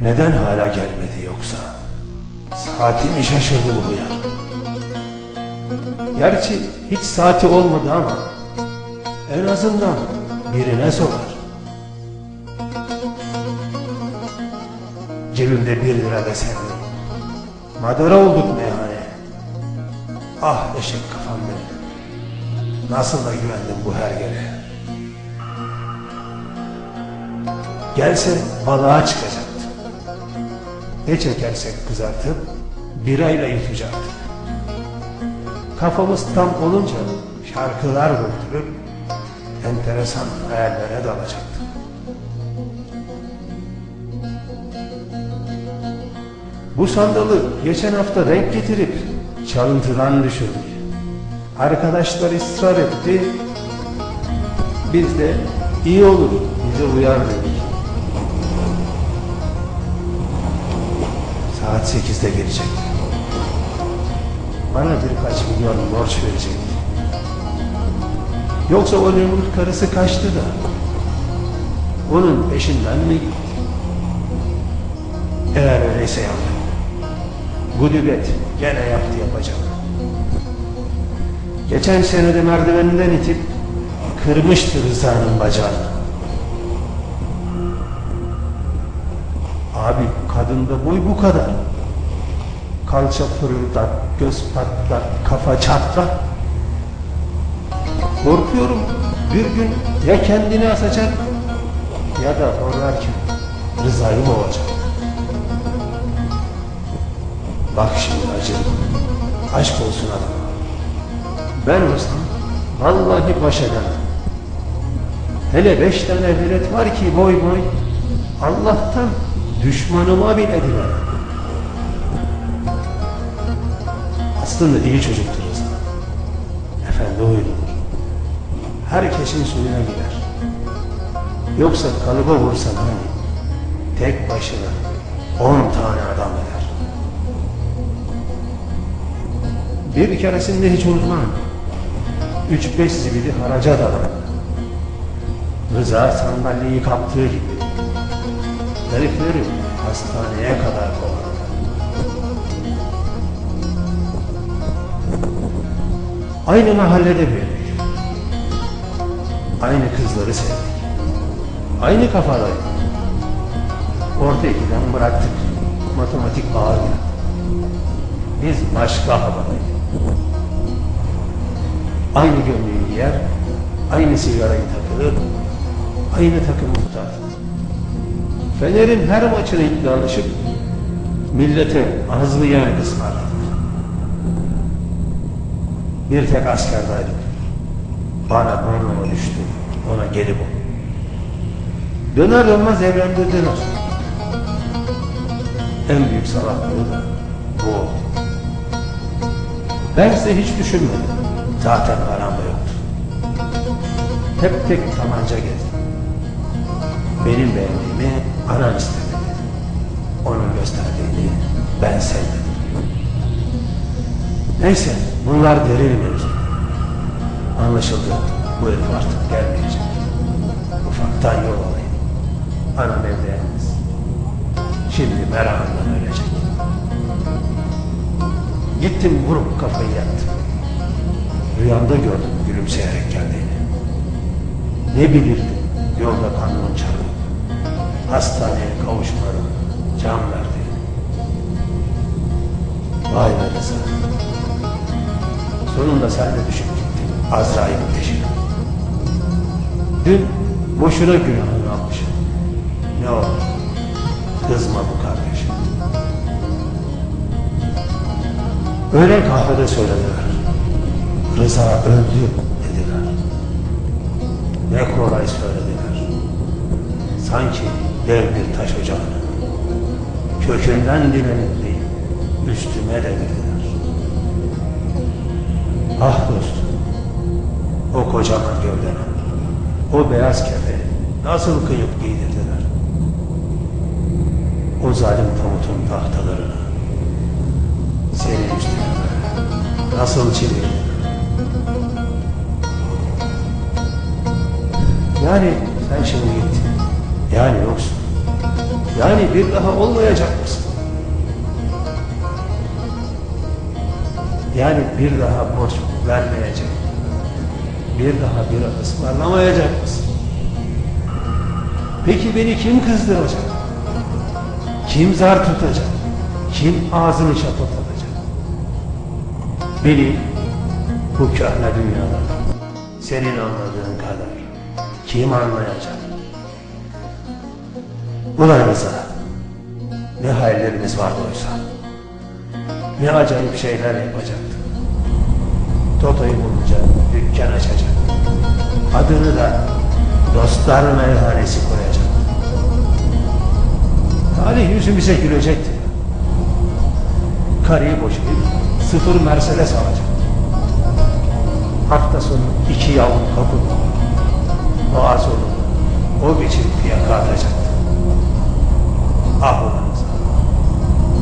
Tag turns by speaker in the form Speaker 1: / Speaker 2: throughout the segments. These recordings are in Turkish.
Speaker 1: Neden hala gelmedi yoksa? Saati mi şaşırdı bu hıyar? Gerçi hiç saati olmadı ama en azından birine sorar. Cebimde bir lira desem Madara olduk meyhane. Ah eşek kafam benim. Nasıl da güvendim bu hergele. Gelse balığa çıkacaktı. Ne çekersek kızartıp birayla yutacaktık. Kafamız tam olunca şarkılar götürüp enteresan hayallere dalacaktık. Bu sandalı geçen hafta renk getirip çalıntıdan düşürdük. Arkadaşlar ısrar etti. Biz de iyi olur bize uyar. Saat 8'de gelecek. Bana birkaç milyon borç verecek. Yoksa o Nemrut karısı kaçtı da onun peşinden mi gitti? Eğer öyleyse yandım. Gudübet gene yaptı yapacak. Geçen senede merdiveninden itip kırmıştı Rıza'nın bacağını. Abi kadında boy bu kadar. Kalça pırıldak, göz patlak, kafa çatlak. Korkuyorum bir gün ya kendini asacak ya da horlarken Rıza'yı boğacak. Bak şimdi acı. Aşk olsun adam. Ben olsam vallahi baş edemem. Hele beş tane velet var ki boy boy. Allah'tan düşmanıma bile dilemem. Aslında iyi çocuktur Rıza. Efendi huyludur. Herkesin suyuna gider. Yoksa kalıba vursan hani tek başına on tane adam eder. Bir keresinde hiç unutmam. Üç beş zibidi haraca dalar. Rıza sandalyeyi kaptığı gibi. Herifleri hastaneye kadar kovaladı. Aynı mahallede büyüdük. Aynı kızları sevdik. Aynı kafadaydık. Orta ikiden bıraktık. Matematik ağır. Biz başka havadaydık. Aynı gömleği giyer, aynı sigarayı takılır, aynı takımı tutardık. Fener'in her maçına iddialaşıp millete azlı yemek ısmarladık. Bir tek askerdaydık. Bana burnuma düştü, ona gelip o. Döner dönmez evlendirdin olsun. En büyük salaklığı da bu oldu. Ben ise hiç düşünmedim. Zaten param da yoktu. Hep tek tabanca gezdim. Benim beğendiğimi anan istemedi. Onun gösterdiğini ben sevmedim. Neyse bunlar derin mevzu. Anlaşıldı. Bu herif artık gelmeyecek. Ufaktan yol alayım. Anam evde yalnız. Şimdi merakından ölecek. Gittim vurup kafayı yaktım. Rüyamda gördüm gülümseyerek geldiğini. Ne bilirdim yolda kanun çarpıp hastaneye kavuşmanın can verdiğini. Vay be Rıza. Sonunda sen de düşüp gittin Azrail'in peşine. Dün boşuna günahını almışım. Ne olur kızma bu kardeşim. Öğlen kahvede söylediler. Rıza öldü dediler. Ne kolay söylediler. Sanki dev bir taş ocağını. Kökünden dilenip üstüme devirdiler. Ah dostum, o kocaman gövdene, o beyaz kefeni nasıl kıyıp giydirdiler. O zalim tamutun tahtalarını, senin üstüne nasıl çevirdiler. Yani sen şimdi gittin. Yani yoksun. Yani bir daha olmayacak mısın? Yani bir daha borç vermeyecek. Bir daha bir ısmarlamayacak mısın? Peki beni kim kızdıracak? Kim zar tutacak? Kim ağzını şapırdatacak? Beni bu köhne dünyada senin anladığın kadar kim anlayacak? Ulan Rıza, ne hayallerimiz vardı oysa. Ne acayip şeyler yapacaktı. Toto'yu bulunca dükkan açacak. Adını da dostlar meyhanesi koyacak. Talih yüzümüze gülecekti. Karıyı boşayıp sıfır Mercedes alacak. Hafta sonu iki yavru kapı boğaz olur. O geçirip fiyaka atacaktı. Ah ulan Rıza,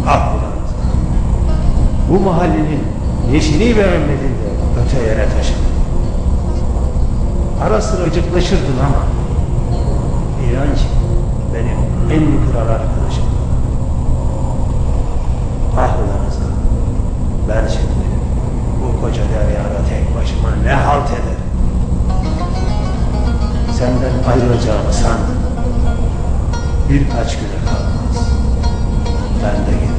Speaker 1: ah ulan Rıza. Bu mahallenin neşini beğenmedin de öte yere taşıdın. Ara sıra acıklaşırdın ama inan ki benim en kral arkadaşım. Ah ulan Rıza, ben şimdi bu koca deryada tek başıma ne halt ederim. Senden ayrılacağımı sandım. Birkaç güne kalmaz. bending